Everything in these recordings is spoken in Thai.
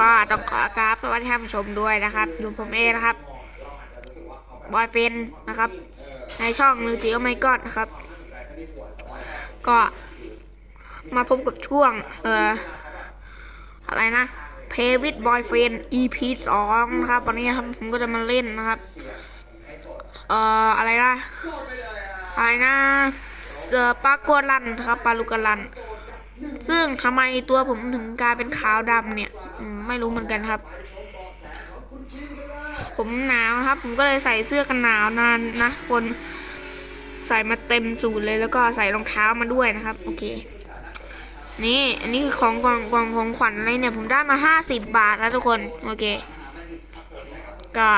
ก็ต้องขอกราบสวัสดีท่านผู้ชมด้วยนะครับอยู่ผมเองนะครับบอยเฟนนะครับ ในช่องนิวจิโอไมกอดนะครับ ก็มาพบกับช่วง เอ่อ อะไรนะ Play with Boyfriend EP 2นะครับวันนี้ครับผมก็จะมาเล่นนะครับ เอ่อ อะไรนะ อะไรนะเอ่อปลากัวลันนะครับปลาลูกกะลัน ซึ่งทำไมตัวผมถึงกลายเป็นขาวดำเนี่ยไม่รู้เหมือนกันครับ ผมหนาวครับ ผมก็เลยใส่เสื้อกันหนาวนานนะคนใส่มาเต็มสูทเลยแล้วก็ใส่รองเท้ามาด้วยนะครับ โอเค นี่อันนี้คือของกล่องกล่องของขวัญอะไรเนี่ย ผมได้มาห้าสิบบาทนะทุกคน โอเค ก็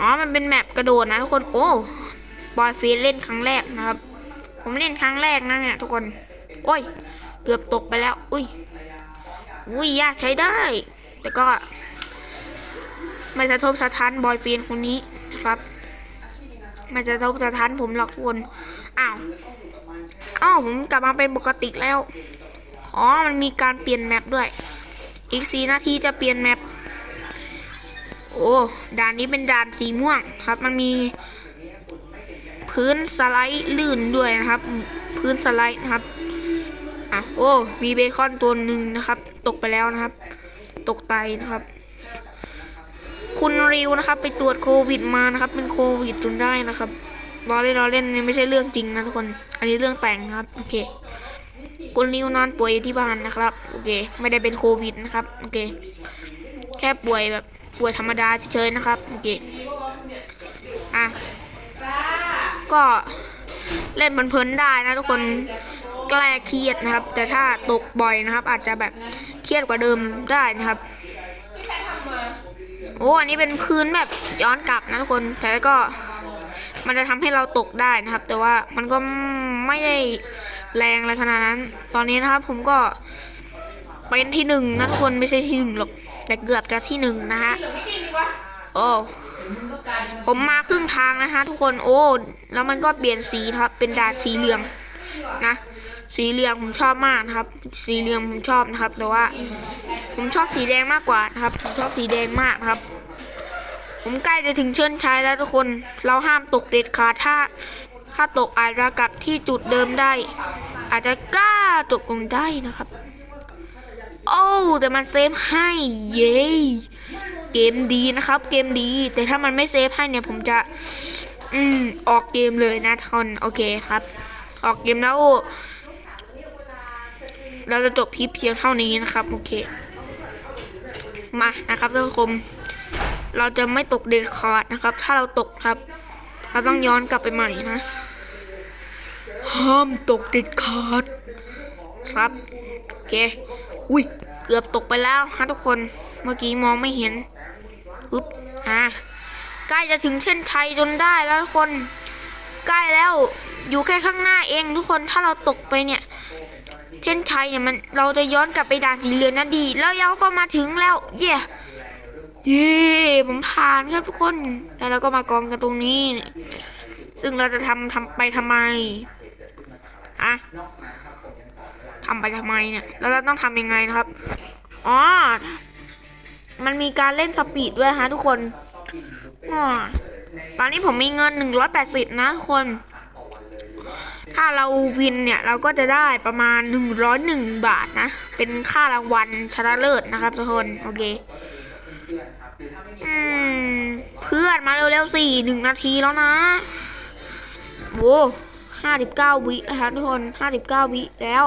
อ๋อมันเป็นแมปกระโดดนะทุกคนโอ้บอยฟีเล่นครั้งแรกนะครับ ผมเล่นครั้งแรกนะเนี่ยทุกคน โอ้ย เกือบตกไปแล้ว อุ้ย อุ้ยยากใช้ได้ แต่ก็ ไม่สะทบสะท้านบอยฟีนคนนี้นะครับ ไม่สะทบสะท้านผมหรอกทุกคน อ้าว อ้าวผมกลับมาเป็นปกติแล้ว อ๋อ มันมีการเปลี่ยนแมปด้วย อีกสีนาทีจะเปลี่ยนแมป โอ้ ด่านนี้เป็นด่านสีม่วงครับ มันมีพื้นสไลด์ลื่นด้วยนะครับ พื้นสไลด์นะครับ อะโอ้ มีเบคอนตัวหนึ่งนะครับ ตกไปแล้วนะครับ ตกไตนะครับ คุณริวนะครับ ไปตรวจโควิดมานะครับ เป็นโควิดจนได้นะครับรอเล่นรอเล่นนี่ไม่ใช่เรื่องจริงนะทุกคน อันนี้เรื่องแต่งนะครับ โอเค คุณริวนอนป่วยอยู่ที่บ้านนะครับ โอเค ไม่ได้เป็นโควิดนะครับ โอเค แค่ป่วยแบบป่วยธรรมดาเฉยๆนะครับ โอเค อะ ก็เล่นเพลินๆได้นะทุกคน แก้เครียดนะครับ แต่ถ้าตกบ่อยนะครับ อาจจะแบบเครียดกว่าเดิมได้นะครับโอ้อันนี้เป็นพื้นแบบย้อนกลับนะทุกคน แต่ก็มันจะทำให้เราตกได้นะครับ แต่ว่ามันก็ไม่ได้แรงอะไรขนาดนั้น ตอนนี้นะครับผมก็เป็นที่หนึ่งนะทุกคนไม่ใช่ที่หนึ่งหรอกแต่เกือบจะที่หนึ่งนะฮะโอ้ผมมาครึ่งทางนะฮะทุกคนโอ้แล้วมันก็เปลี่ยนสีครับเป็นดาสีเหลืองนะ สีเหลืองผมชอบมากนะครับ สีเหลืองผมชอบนะครับ แต่ว่า ผมชอบสีแดงมากกว่านะครับ ผมชอบสีแดงมากครับ ผมใกล้จะถึงเชิญชัยแล้วทุกคน เราห้ามตกเด็ดขาดถ้า ถ้าตกอาจจะกลับที่จุดเดิมได้ อาจจะกล้าตกลงได้นะครับ โอ้แต่มันเซฟให้เย้เกมดีนะครับ เกมดี แต่ถ้ามันไม่เซฟให้เนี่ยผมจะ อืมออกเกมเลยนะทอนโอเคครับ ออกเกมแล้ว เราจะจบพีเพียงเท่านี้นะครับ โอเค มานะครับท่านผู้ชมเราจะไม่ตกเด็ดขาดนะครับ ถ้าเราตกครับ เราต้องย้อนกลับไปใหม่นะ ห้ามตกเด็ดขาดครับ โอเค อุ้ย เกือบตกไปแล้วฮะทุกคน เมื่อกี้มองไม่เห็นปึ๊บอะใกล้จะถึงเส้นชัยจนได้แล้วทุกคน ใกล้แล้ว อยู่แค่ข้างหน้าเองทุกคน ถ้าเราตกไปเนี่ย เช่นชัยเนี่ยมันเราจะย้อนกลับไปด่านสีเหลืองนั่นดี แล้วเราก็มาถึงแล้ว เย่เย่ผมผ่านครับทุกคน แล้วเราก็มากองกันตรงนี้ ซึ่งเราจะทำทำไปทำไมอะทำไปทำไมเนี่ย แล้วเราต้องทำยังไงนะครับ อ๋อ มันมีการเล่นสปีดด้วยฮะทุกคนอ๋อตอนนี้ผมมีเงิน180นะทุกคน ถ้าเราวินเนี่ยเราก็จะได้ประมาณ 101 บาทนะ เป็นค่ารางวัลชนะเลิศนะครับทุกคนโอเคอเพื่อนมาเร็วๆสี่หนึ่งนาทีแล้วนะโว้ห้าสิบเก้าวินะคะทุกคนห้าสิบเก้าวิแล้ว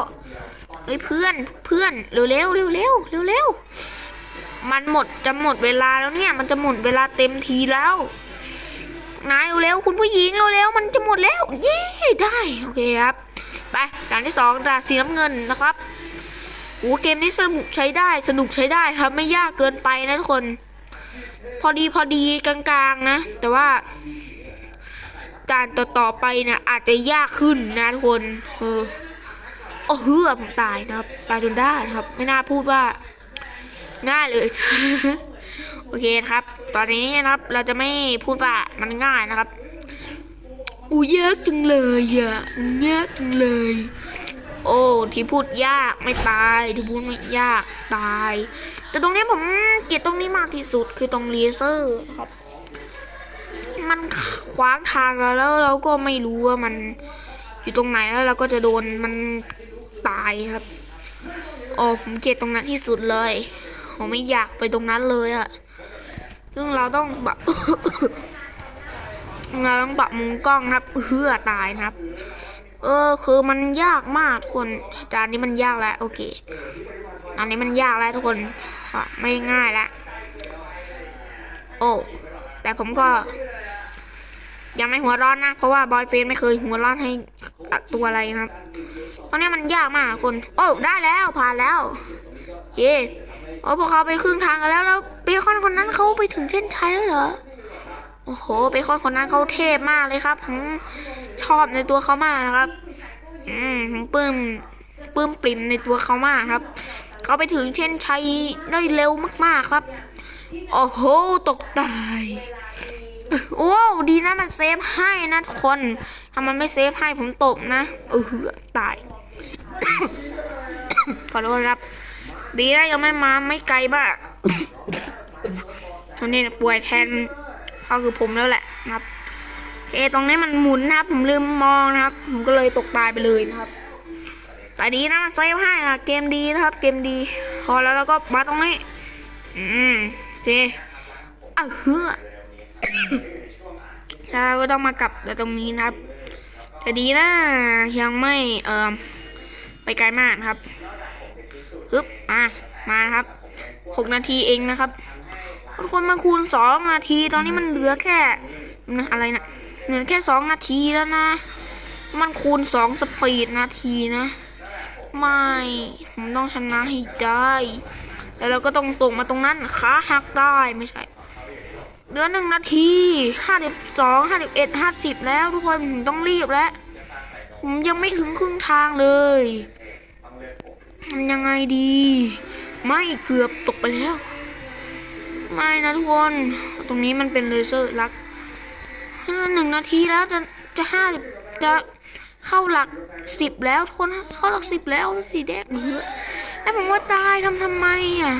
เฮ้ยเพื่อนเพื่อนเร็วเร็วเร็วเร็วเร็วเร็วมันหมดจะหมดเวลาแล้วเนี่ย มันจะหมดเวลาเต็มทีแล้ว นายเร็วคุณผู้หญิงเร็วๆมันจะหมดแล้ว เย้ได้โอเคครับไปด่านที่สองด่านสีน้ำเงินนะครับโอ้เกมนี้สนุกใช้ได้สนุกใช้ได้ครับไม่ยากเกินไปนะทุกคน พอดีพอดีกลางๆนะ แต่ว่าด่านต่อๆไปนี่ยอาจจะยากขึ้นนะทุกคนเออโอ้เฮือผมตายนะครับตายจนได้นะครับ ไม่น่าพูดว่าง่ายเลย โอเคครับ ตอนนี้นะครับเราจะไม่พูดว่ามันง่ายนะครับอู้ยากจังเลยอะยากจังเลย โอ้ที่พูดยากไม่ตายที่พูดไม่ยากตาย แต่ตรงนี้ผมเกลียดตรงนี้มากที่สุดคือตรงเลเซอร์นะครับ มันขวางทางเราแล้วเราก็ไม่รู้ว่ามันอยู่ตรงไหนแล้วเราก็จะโดนมันตายครับ โอ้ผมเกลียดตรงนั้นที่สุดเลยผมไม่อยากไปตรงนั้นเลยอะ ซึ่งเราต้องแบบเราต้องปรับมุมกล้องนะครับเพื่อตายนะครับ เออคือมันยากมากทุกคนจานนี้มันยากแล้วโอเค อันนี้มันยากแล้วทุกคนไม่ง่ายแล้วโอ้แต่ผมก็ยังไม่หัวร้อนนะ เพราะว่าบอยเฟนไม่เคยหัวร้อนให้อัดตัวอะไรนะครับ ตอนนี้มันยากมากคน โอ้ได้แล้วผ่านแล้ว เย่ โอ้พวกเขาไปครึ่งทางกันแล้วแล้วเบคอนคนนั้นเขาไปถึงเส้นชัยแล้วเหรอ โอ้โหเบคอนคนนั้นเขาเทพมากเลยครับผมชอบในตัวเขามากนะครับ อืมผมปลื้มปลื้มปริ่มในตัวเขามากครับ เขาไปถึงเช่นชัยได้เร็วมากๆครับ โอ้โหตกตายโอ้ดีนะมันเซฟให้นะทุกคน ถ้ามันไม่เซฟให้ผมตบนะเออตาย ขอโทษครับ ดีนะยังไม่มาไม่ไกลมากตอนนี้ป่วยแทนเขาคือผมแล้วแหละนะครับโอเคตรงนี้มันหมุนนะครับ ผมลืมมองนะครับ ผมก็เลยตกตายไปเลยนะครับ แต่ดีนะมันเซฟให้นะเกมดีนะครับ เกมดี พอแล้วแล้วก็มาตรงนี้ อืมโอเคอะเฮือแล้วเราก็ต้องมากลับตรงนี้นะครับ แต่ดีนะยังไม่เอ่อไปไกลมากนะครับ ฮึบมามาครับหกนาทีเองนะครับ ทุกคนมาคูณสองนาที ตอนนี้มันเหลือแค่นะอะไรนะเหลือแค่สองนาทีแล้วนะ มันคูณสองสปีดนาทีนะ ไม่ผมต้องชนะให้ได้ แล้วเราก็ต้องตกมาตรงนั้นขาหักได้ไม่ใช่เหลือหนึ่งนาทีห้าสิบสองห้าสิบเอ็ดห้าสิบแล้วทุกคนผมต้องรีบแล้วผมยังไม่ถึงครึ่งทางเลย ทำยังไงดี ไม่เกือบตกไปแล้ว ไม่นะทุกคน ตรงนี้มันเป็นเลเซอร์ลักหนึ่งนาทีแล้วจะจะห้าจะเข้าหลักสิบแล้วทุกคนเข้าหลักสิบแล้วสีแดงเยอะแล้วผมว่าตายทำทำไมอะ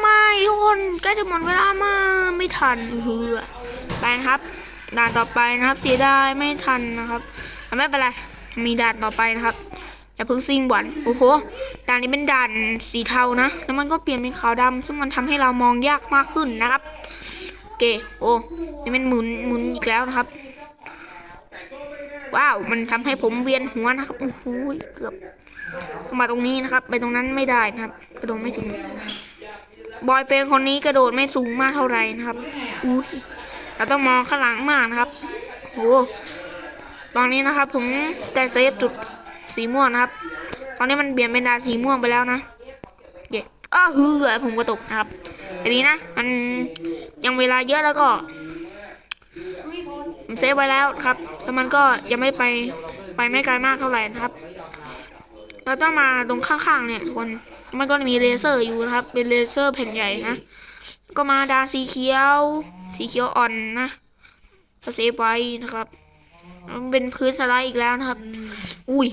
ไม่ทุกคนใกล้จะหมดเวลามาไม่ทันเฮือไปนครับ ด่านต่อไปนะครับ เสียดายไม่ทันนะครับไม่เป็นไรมีด่านต่อไปนะครับ อย่าเพิ่งซิงหวันโอ้โหด่านนี้เป็นด่านสีเทานะ แล้วมันก็เปลี่ยนเป็นขาวดำซึ่งมันทำให้เรามองยากมากขึ้นนะครับโอเคโอ้นี่มันหมุนหมุนอีกแล้วนะครับ ว้าวมันทำให้ผมเวียนหัวนะครับโอ้โหเกือบมาตรงนี้นะครับ ไปตรงนั้นไม่ได้นะครับ กระโดดไม่ถึง บอยเฟนคนนี้กระโดดไม่สูงมากเท่าไหร่นะครับอุ้ยเราต้องมองข้างหลังมากนะครับโหตอนนี้นะครับ ผมได้เซฟจุด สีม่วงนะครับ ตอนนี้มันเปลี่ยนเป็นดาสีม่วงไปแล้วนะเย้อ้าวเฮือผมก็ตกนะครับอันนี้นะมันยังเวลาเยอะแล้วก็ผมเซฟไว้แล้วครับแต่มันก็ยังไม่ไปไปไม่ไกลมากเท่าไหร่นะครับ เราต้องมาตรงข้างๆเนี่ยทุกคนมันก็มีเลเซอร์อยู่นะครับ เป็นเลเซอร์แผ่นใหญ่นะก็มาดาสีเขียว สีเขียวอ่อนนะก็เซฟไว้นะครับ มันเป็นพื้นสไลด์อีกแล้วนะครับ อุ้ย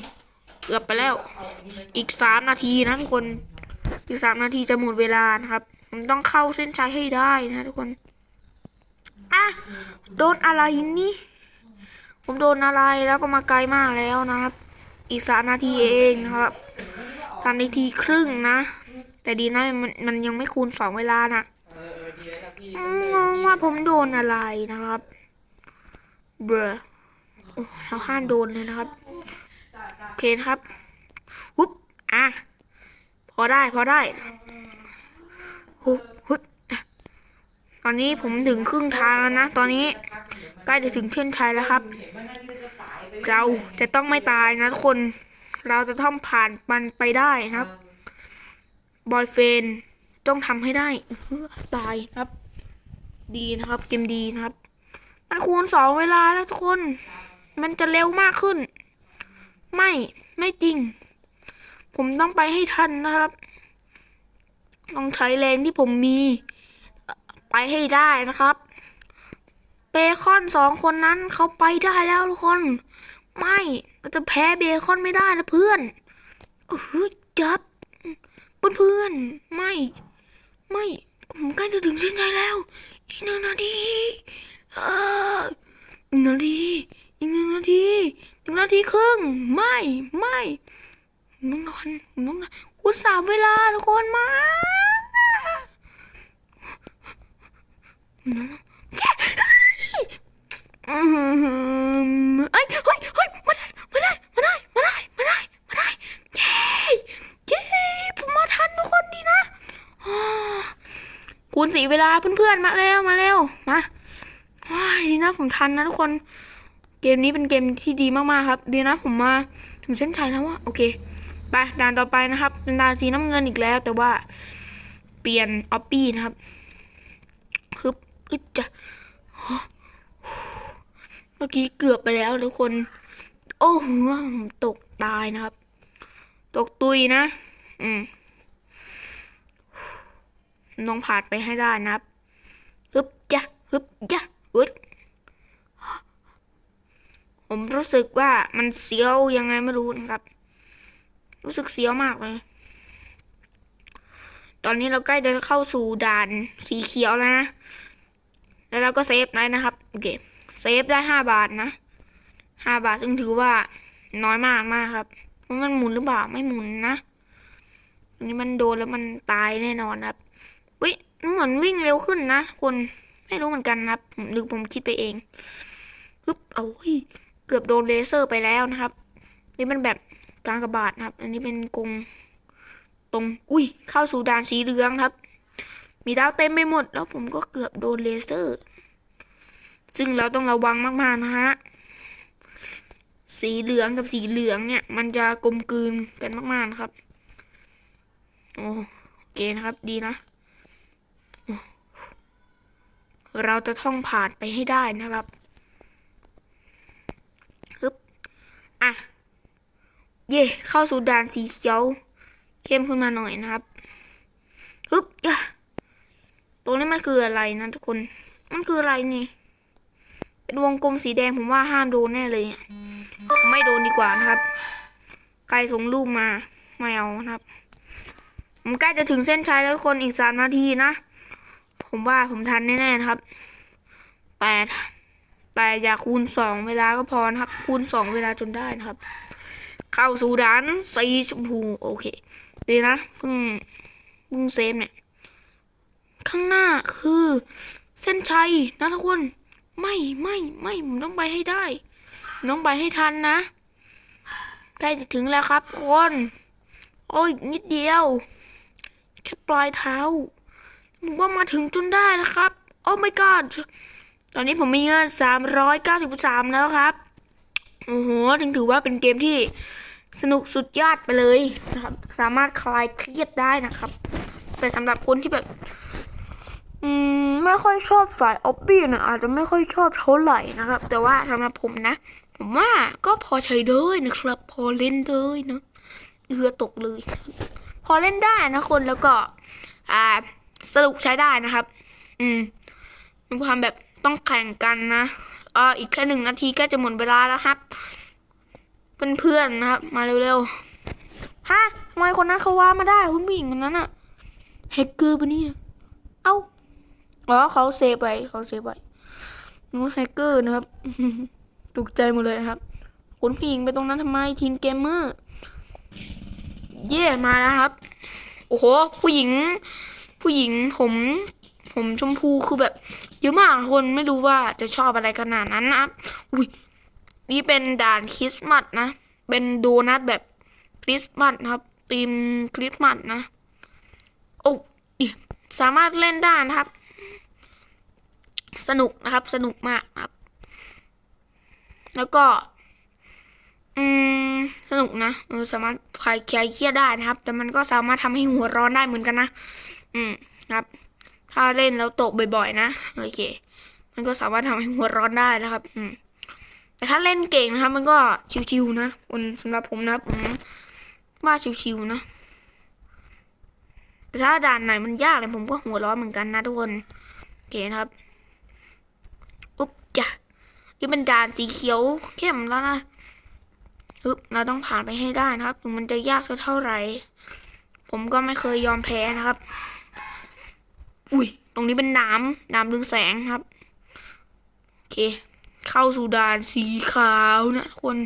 เกือบไปแล้ว อีกสามนาทีนะทุกคน อีกสามนาทีจะหมดเวลานะครับผมต้องเข้าเส้นชัยให้ได้นะทุกคนอะโดนอะไรนี่ผมโดนอะไรแล้วก็มาไกลมากแล้วนะครับ อีกสามนาทีเองนะครับสามนาทีครึ่งนะ แต่ดีนะมันมันยังไม่คูณสองเวลานะงงว่าผมโดนอะไรนะครับ เบรอโอ้เราห้ามโดนเลยนะครับ โอเคครับหุบอะพอได้พอได้หุบหุบตอนนี้ผมถึงครึ่งทางแล้วนะ ตอนนี้ใกล้จะถึงเส้นชัยแล้วครับ เราจะต้องไม่ตายนะทุกคน เราจะต้องผ่านมันไปได้นะครับ บอยเฟนต้องทำให้ได้ตายครับ ดีนะครับ เกมดีนะครับ มันคูณสองเวลาแล้วทุกคน มันจะเร็วมากขึ้น ไม่ ไม่จริง ผมต้องไปให้ทันนะครับ ต้องใช้แรงที่ผมมี ไปให้ได้นะครับ เบคอนสองคนนั้นเขาไปได้แล้วทุกคน ไม่เราจะแพ้เบคอนไม่ได้นะเพื่อนเออจับเพื่อนๆไม่ ไม่ผมใกล้จะถึงเส้นชัยแล้วอีกหนึ่งนาทีเออหนึ่งนาทีอีกหนึ่งนาที หนึ่งนาทีครึ่ง ไม่ไม่ผมต้องนอนผมต้องนอนอุตส่าห์เวลาทุกคนมาอืมเอ้ยเฮ้ยเฮ้ยมาได้มาได้มาได้มาได้มาได้มาได้เย้เย้ผมมาทันทุกคนดีนะคูณสีเวลาเพื่อนๆมาเร็วมาเร็วมาว้ายดีนะผมทันนะทุกคน เกมนี้เป็นเกมที่ดีมากๆครับดีนะผมมาถึงเส้นชัยแล้วว่าโอเคไปด่านต่อไปนะครับ เป็นด่านสีน้ำเงินอีกแล้ว แต่ว่าเปลี่ยนออปปี้นะครับฮึบอึดจะเมื่อกี้เกือบไปแล้วทุกคน โอ้โหผมตกตายนะครับ ตกตุยนะ อืมต้องผ่านไปให้ได้นะครับฮึบจ้ะฮึบจ้ะอึด ผมรู้สึกว่ามันเสียวยังไงไม่รู้นะครับ รู้สึกเสียวมากเลย ตอนนี้เราใกล้จะเข้าสู่ด่านสีเขียวแล้วนะ แล้วเราก็เซฟได้นะครับ โอเค เซฟได้ห้าบาทนะห้าบาทซึ่งถือว่าน้อยมากมากครับว่ามันหมุนหรือเปล่าไม่หมุนนะอันนี้มันโดนแล้วมันตายแน่นอนครับวิเหมือนวิ่งเร็วขึ้นนะคนไม่รู้เหมือนกันนะครับผมหรือผมคิดไปเองปึ๊บเอาเฮ้ย กือบโดนเลเซอร์ไปแล้วนะครับ นี่มันแบบกางกระบาดนะครับ อันนี้เป็นกงตรง อุ้ย เข้าสู่ด่านสีเหลืองครับ มีดาวเต็มไปหมด แล้วผมก็เกือบโดนเลเซอร์ ซึ่งเราต้องระวังมากๆนะฮะ สีเหลืองกับสีเหลืองเนี่ย มันจะกลมกลืนกันมากๆนะครับ โอเคนะครับ ดีนะ เราจะท่องผ่านไปให้ได้นะครับฮึบ อะ เย่เข้าสู่ด่านสีเขียว เข้มขึ้นมาหน่อยนะครับฮึบอะตรงนี้มันคืออะไรนะทุกคน มันคืออะไรนี่เป็นวงกลมสีแดงผมว่าห้ามโดนแน่เลยอะไม่โดนดีกว่านะครับ ใครส่งรูปมาไม่เอานะครับผมใกล้จะถึงเส้นชัยแล้วทุกคนอีกสามนาทีนะ ผมว่าผมทันแน่ๆครับแปด แต่อย่าคูณสองเวลาก็พอนะครับ คูณสองเวลาจนได้นะครับ เข้าสู่ด่านสีชมพูโอเค ดีนะเพิ่งเพิ่งเซฟเนี่ย ข้างหน้าคือ เส้นชัยนะทุกคน ไม่ไม่ไม่ผมต้องไปให้ได้ผมต้องไปให้ทันนะใกล้จะถึงแล้วครับทุกคน โอ้ยนิดเดียว แค่ปลายเท้าผมว่ามาถึงจนได้นะครับ โอ้ my god ตอนนี้ผมมีเงิน393แล้วครับโอ้โหถึงถือว่าเป็นเกมที่สนุกสุดยอดไปเลยนะครับ สามารถคลายเครียดได้นะครับ แต่สำหรับคนที่แบบ อืม ไม่ค่อยชอบฝ่ายออบบี้นะอาจจะไม่ค่อยชอบเท่าไหร่นะครับ แต่ว่าสำหรับผมนะ ผมว่าก็พอใช้ได้นะครับ พอเล่นได้นะเรือตกเลย พอเล่นได้นะคนแล้วก็ อ่าสรุปใช้ได้นะครับ อืมมีความแบบ ต้องแข่งกันนะอ่าอีกแค่หนึ่งนาทีก็จะหมดเวลาแล้วครับ เพื่อนๆนะครับ มาเร็วๆฮะทำไมคนนั้นเขาว่ามาได้คุณผู้หญิงคนนั้นอะแฮกเกอร์ปะเนี่ย เอ้าอ๋อเขาเซฟไปเขาเซฟไปนู้นแฮกเกอร์นะครับตกใจหมดเลยครับ คุณผู้หญิงไปตรงนั้นทำไมทีมเกมเมอร์เย่มาแล้วครับ โอ้โห ผู้หญิง ผู้หญิงผม ผมชมพูคือแบบเยอะมากคนไม่รู้ว่าจะชอบอะไรขนาดนั้นนะครับอุ้ยนี่เป็นด่านคริสต์มาสนะ เป็นโดนัทแบบคริสต์มาสครับธีมคริสต์มาสนะโอ้ยสามารถเล่นได้นะครับ สนุกนะครับ สนุกมากครับ แล้วก็ อืม สนุกนะเออสามารถคลายเครียดได้นะครับ แต่มันก็สามารถทำให้หัวร้อนได้เหมือนกันนะ อืม ครับ ถ้าเล่นแล้วตกบ่อยๆนะ โอเค มันก็สามารถทำให้หัวร้อนได้นะครับ อืม แต่ถ้าเล่นเก่งนะครับ มันก็ชิวๆนะคนสำหรับผมนะผมว่าชิวๆนะ แต่ถ้าด่านไหนมันยากเลยผมก็หัวร้อนเหมือนกันนะทุกคน โอเคนะครับ อุ๊บจ้ะนี่เป็นด่านสีเขียวเข้มแล้วนะฮึบเราต้องผ่านไปให้ได้นะครับ ถึงมันจะยากสักเท่าไหร่ ผมก็ไม่เคยยอมแพ้นะครับ อุ้ย ตรงนี้เป็นน้ำน้ำเรืองแสงครับ โอเค เข้าสู่ด่านสีขาวนะทุกคน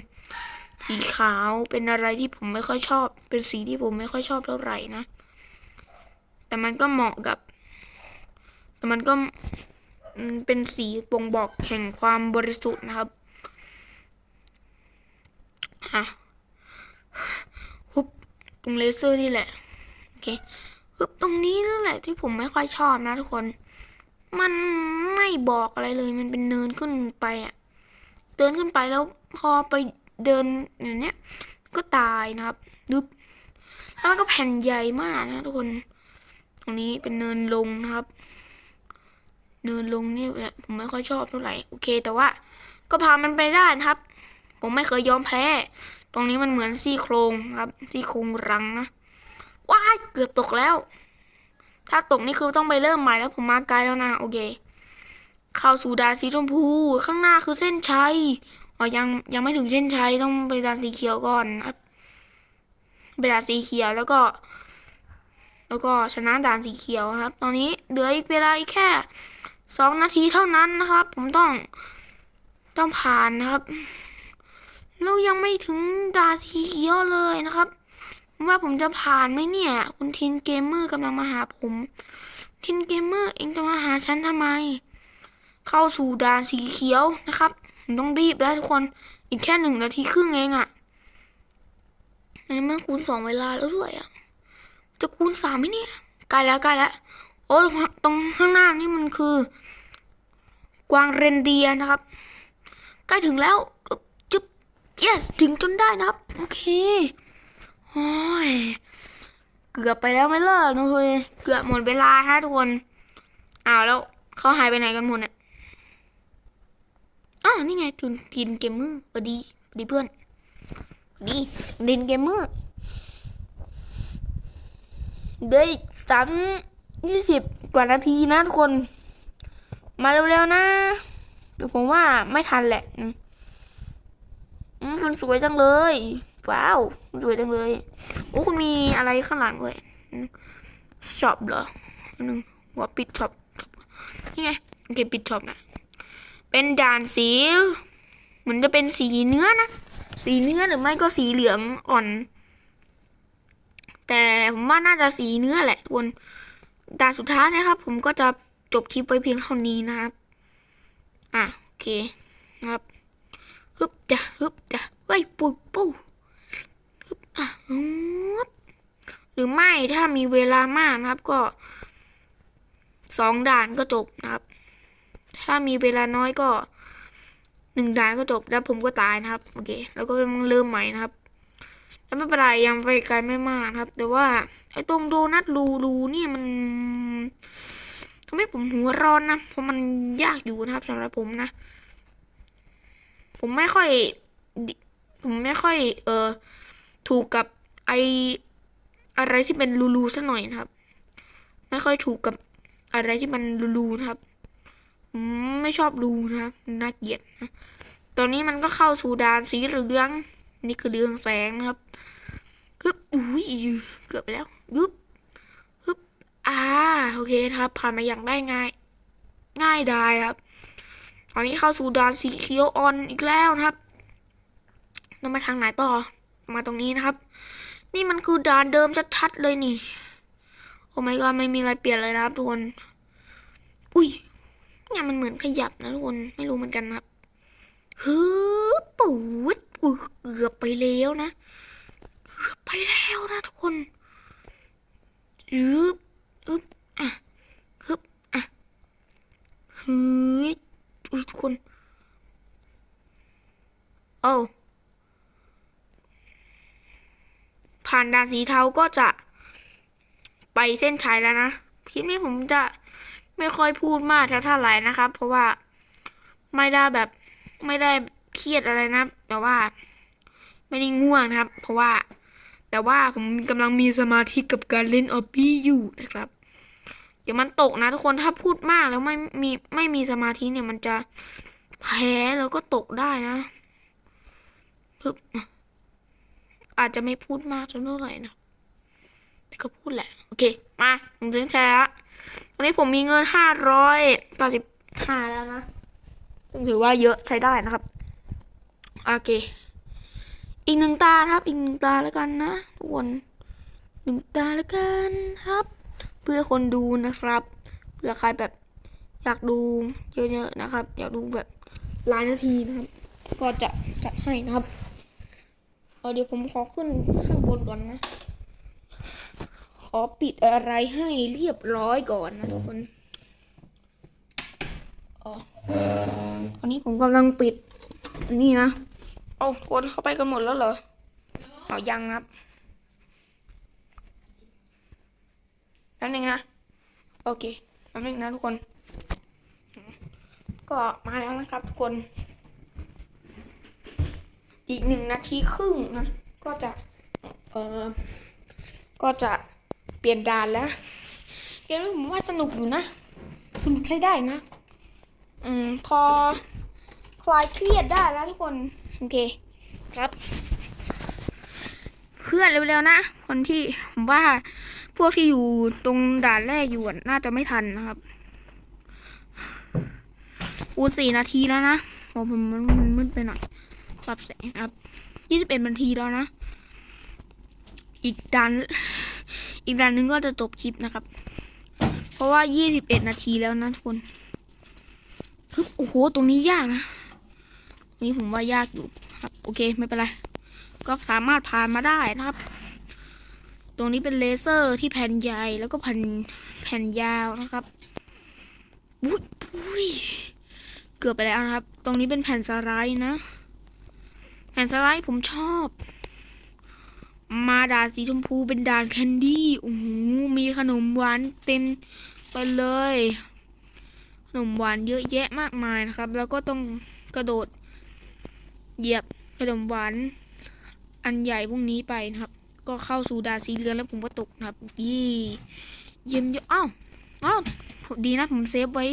สีขาวเป็นอะไรที่ผมไม่ค่อยชอบ เป็นสีที่ผมไม่ค่อยชอบเท่าไหร่นะ แต่มันก็เหมาะกับ แต่มันก็เป็นสีบ่งบอกแห่งความบริสุทธิ์นะครับฮะฮุบตรงเลเซอร์นี่แหละ โอเค ตรงนี้นั่นแหละที่ผมไม่ค่อยชอบนะทุกคน มันไม่บอกอะไรเลย มันเป็นเนินขึ้นไปอะเดินขึ้นไปแล้วพอไปเดินอย่างเนี้ย ก็ตายนะครับดึบแล้วมันก็แผ่นใหญ่มากนะทุกคน ตรงนี้เป็นเนินลงนะครับ เนินลงนี่แหละผมไม่ค่อยชอบเท่าไหร่โอเค แต่ว่า ก็พามันไปได้นะครับ ผมไม่เคยยอมแพ้ ตรงนี้มันเหมือนซี่โครงครับซี่โครงรังนะ ว้ายเกือบตกแล้ว ถ้าตกนี่คือต้องไปเริ่มใหม่แล้วผมมาไกลแล้วนะ โอเคเข้าสู่ด่านสีชมพูข้างหน้าคือเส้นชัยอ๋อยังยังไม่ถึงเส้นชัยต้องไปด่านสีเขียวก่อนนะครับไปด่านสีเขียวแล้วก็ แล้วก็ชนะด่านสีเขียวครับ ตอนนี้เหลืออีกเวลาอีกแค่สองนาทีเท่านั้นนะครับ ผมต้องต้องผ่านนะครับเรายังไม่ถึงด่านสีเขียวเลยนะครับ ว่าผมจะผ่านไหมเนี่ย คุณทินเกมเมอร์กำลังมาหาผม ทินเกมเมอร์เองจะมาหาฉันทำไม เข้าสู่ด่านสีเขียวนะครับผมต้องรีบแล้วทุกคนอีกแค่หนึ่งนาทีครึ่งเองอะ่ะอันนี้มันคูณสองเวลาแล้วด้วยอะ่ะ จะคูณสามไหมเนี่ยใกล้แล้วใกล้แล้วโอ้ตรงข้างหน้านี่มันคือ กวางเรนเดียนะครับใกล้ถึงแล้วจุ๊บ yes ถึงจนได้นะครับ โอเค โอ้ย เกือบไปแล้วไหมล่ะนุ้ยเกือบหมดเวลาฮะทุกคน อ้าวแล้วเขาหายไปไหนกันหมดเนี่ยอ๋อนี่ไงทุนทีนเกมเมอร์สวัสดีสวัสดีเพื่อนดีดินเกมเมอร์เดี๋ยวสามยี่สิบกว่านาทีนะทุกคน มาเร็วๆนะแต่ผมว่าไม่ทันแหละมอืมคุณสวยจังเลย ว้าวสวยจังเลย โอ้คุณมีอะไรข้างหลังด้วยช็อปเหรออันนึงว่าปิดช็อปนี่ไงโอเคปิดช็อปนะเป็นด่านสีเหมือนจะเป็นสีเนื้อนะสีเนื้อหรือไม่ก็สีเหลืองอ่อน แต่ผมว่าน่าจะสีเนื้อแหละทุกคนด่านสุดท้ายนะครับ ผมก็จะจบคลิปไว้เพียงเท่านี้นะครับ อะโอเคนะครับฮึบจ้ะฮึบจ้ะเฮ้ยปูปูฮึบอะฮึบ หรือไม่ถ้ามีเวลามากนะครับ ก็สองด่านก็จบนะครับ ถ้ามีเวลาน้อยก็หนึ่งด่านก็จบแล้วผมก็ตายนะครับโอเค แล้วก็เริ่มใหม่นะครับแล้วไม่เป็นไรยังไปไกลไม่มากนะครับ แต่ว่าไอ้ตรงโดนัทรูรูเนี่ยมันทำให้ผมหัวร้อนนะเพราะมันยากอยู่นะครับสำหรับผมนะ ผมไม่ค่อย ผมไม่ค่อย เออ ถูกกับไออะไรที่เป็นรูรูสักหน่อยนะครับ ไม่ค่อยถูกกับอะไรที่มันรูรูนะครับ ไม่ชอบรูนะครับน่าเกลียดนะตอนนี้มันก็เข้าสู่ด่านสีเหลือง นี่คือเรืองแสงนะครับฮึบอุ้ยเกือบไปแล้วฮึบฮึบอ่าโอเคครับ ผ่านมาอย่างได้ง่าย ง่ายดายครับตอนนี้เข้าสู่ด่านสีเขียวออนอีกแล้วนะครับเรามาทางไหนต่อ มาตรงนี้นะครับ นี่มันคือด่านเดิมชัดๆเลยนี่โอ้ไม่ก็ไม่มีอะไรเปลี่ยนเลยนะครับทุกคน อุ้ยเนี่ยมันเหมือนขยับนะทุกคนไม่รู้เหมือนกันนะครับฮึบปูดอุ๊ยเกือบไปแล้วนะเกือบไปแล้วนะทุกคนฮึบฮึบอะฮึบอะฮึบอุ้ยทุกคน โอ้า ผ่านด่านสีเทาก็จะไปเส้นชัยแล้วนะคลิปนี้ผมจะไม่ค่อยพูดมากเท่าไหร่นะครับ เพราะว่าไม่ได้แบบไม่ได้เครียดอะไรนะ แต่ว่าไม่ได้ง่วงนะครับ เพราะว่า แต่ว่าผมกำลังมีสมาธิกับการเล่นออบบี้อยู่นะครับ เดี๋ยวมันตกนะทุกคนถ้าพูดมากแล้วไม่มีไม่มีสมาธิเนี่ยมันจะแพ้แล้วก็ตกได้นะปึ๊บ อาจจะไม่พูดมากจนเท่าไหร่นะแต่ก็พูดแหละ โอเค มาผมถึงแชร์ละวันนี้ผมมีเงินห้าร้อยแปดสิบห้าแล้วนะซึ่งถือว่าเยอะใช้ได้นะครับ โอเค อีกหนึ่งตาครับ อีกหนึ่งตาแล้วกันนะทุกคนหนึ่งตาแล้วกันครับ เพื่อคนดูนะครับ เพื่อใครแบบอยากดูเยอะๆนะครับ อยากดูแบบหลายนาทีนะครับ ก็จะจัดให้นะครับ เอาเดี๋ยวผมขอขึ้นข้างบนก่อนนะ ขอปิดอะไรให้เรียบร้อยก่อนนะทุกคนอ๋ออันนี้ผมกำลังปิดอันนี้นะโอ้คนเข้าไปกันหมดแล้วเหรอเอายังนะครับแป๊บนึงนะ โอเคแป๊บนึงนะทุกคน ก็มาแล้วนะครับทุกคน อีกหนึ่งนาทีครึ่งนะก็จะเออก็จะเปลี่ยนด่านแล้วเกมนี้ผมว่าสนุกอยู่นะ สนุกใช้ได้นะ อืมพอคลายเครียดได้แล้วทุกคน โอเคครับ เพื่อนเร็วๆนะ คนที่ผมว่าพวกที่อยู่ตรงด่านแรกอยู่น่าจะไม่ทันนะครับอูนสี่นาทีแล้วนะผมผมมันมืดไปหน่อย ปรับแสงครับยี่สิบเอ็ดนาทีแล้วนะ อีกด่านอีกด่านหนึงก็จะจบคลิปนะครับ เพราะว่ายี่สิบเอ็ดนาทีแล้วนะทุกคนฮึบโอ้โห ตรงนี้ยากนะ นี้ผมว่ายากอยู่ครับ โอเค ไม่เป็นไร ก็สามารถผ่านมาได้นะครับ ตรงนี้เป็นเลเซอร์ที่แผ่นใหญ่แล้วก็แผ่นแผ่นยาวนะครับอุ้ยอุ้ยเกือบไปแล้วนะครับ ตรงนี้เป็นแผ่นสไลด์นะ แผ่นสไลด์ผมชอบ มาด่านสีชมพูเป็นด่านแคนดี้โอ้โหมีขนมหวานเต็มไปเลย ขนมหวานเยอะแยะมากมายนะครับ แล้วก็ต้องกระโดด เหยียบขนมหวานอันใหญ่พวกนี้ไปนะครับ ก็เข้าสู่ด่านสีเหลืองแล้วผมก็ตกนะครับยี่เยี่ยมเยอะอ้าวอ้าวดีนะผมเซฟไว้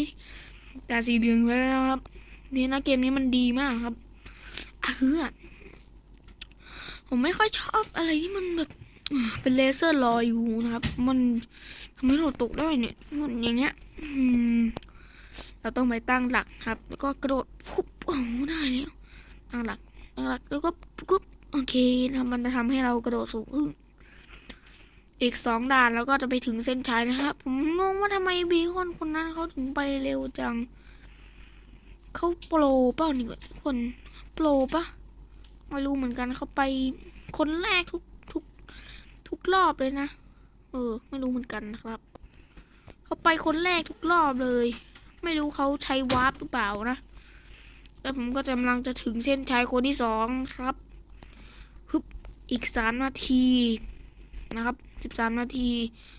ด่านสีเหลืองไว้แล้วครับนี่นะเกมนี้มันดีมากครับอะเฮ้อ ผมไม่ค่อยชอบอะไรที่มันแบบเป็นเลเซอร์ลอยอยู่นะครับ มันทำให้เราตกได้เนี่ยมันอย่างเงี้ยเราต้องไปตั้งหลักครับ แล้วก็กระโดดพุบโอ้ได้แล้วตั้งหลักตั้งหลักแล้วก็ปุ๊บโอเคนะมันจะทำให้เรากระโดดสูงขึ้นอีกสองด่านแล้วก็จะไปถึงเส้นชัยนะครับผมงงว่าทำไมบีคอนคนนั้นเขาถึงไปเร็วจังเขาโปรเปล่านี่คนโปรปะ ไม่รู้เหมือนกันเขาไปคนแรกทุกทุกทุกรอบเลยนะ เออ ไม่รู้เหมือนกันนะครับ เขาไปคนแรกทุกรอบเลย ไม่รู้เขาใช้วาร์ปหรือเปล่านะแล้วผมก็กำลังจะถึงเส้นชัยคนที่สองครับฮึบอีกสามนาทีนะครับสิบสามนาที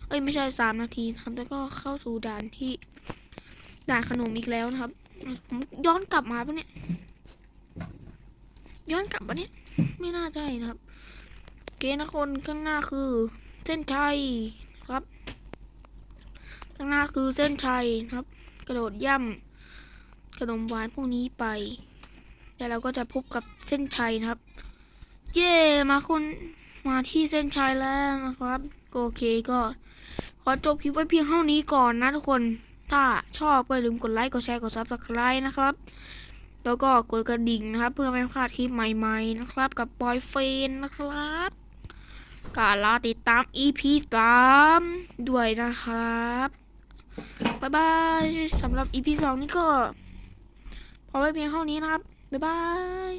เอ้ยไม่ใช่สามนาทีครับแล้วก็เข้าสู่ด่านที่ด่านขนมอีกแล้วนะครับ ผมย้อนกลับมาปะเนี่ย ย้อนกลับปะเนี่ย ไม่น่าใช่นะครับ เกณฑ์นะคนข้างหน้าคือ เส้นชัยครับ ข้างหน้าคือเส้นชัยครับ กระโดดย่ำขนมหวานพวกนี้ไปแล้วเราก็จะพบกับเส้นชัยนะครับ เย่มาคนมาที่เส้นชัยแล้วนะครับโอเคก็ขอจบคลิปไว้เพียงเท่านี้ก่อนนะทุกคน ถ้าชอบก็อย่าลืมกดไลค์ กดแชร์ กด subscribe นะครับ แล้วก็กดกระดิ่งนะครับ เพื่อไม่พลาดคลิปใหม่ๆนะครับ กับบอยเฟนนะครับก็รอติดตาม EP 3ด้วยนะครับบ๊ายบายสำหรับ EP 2นี่ก็พอไว้เพียงเท่านี้นะครับบ๊ายบาย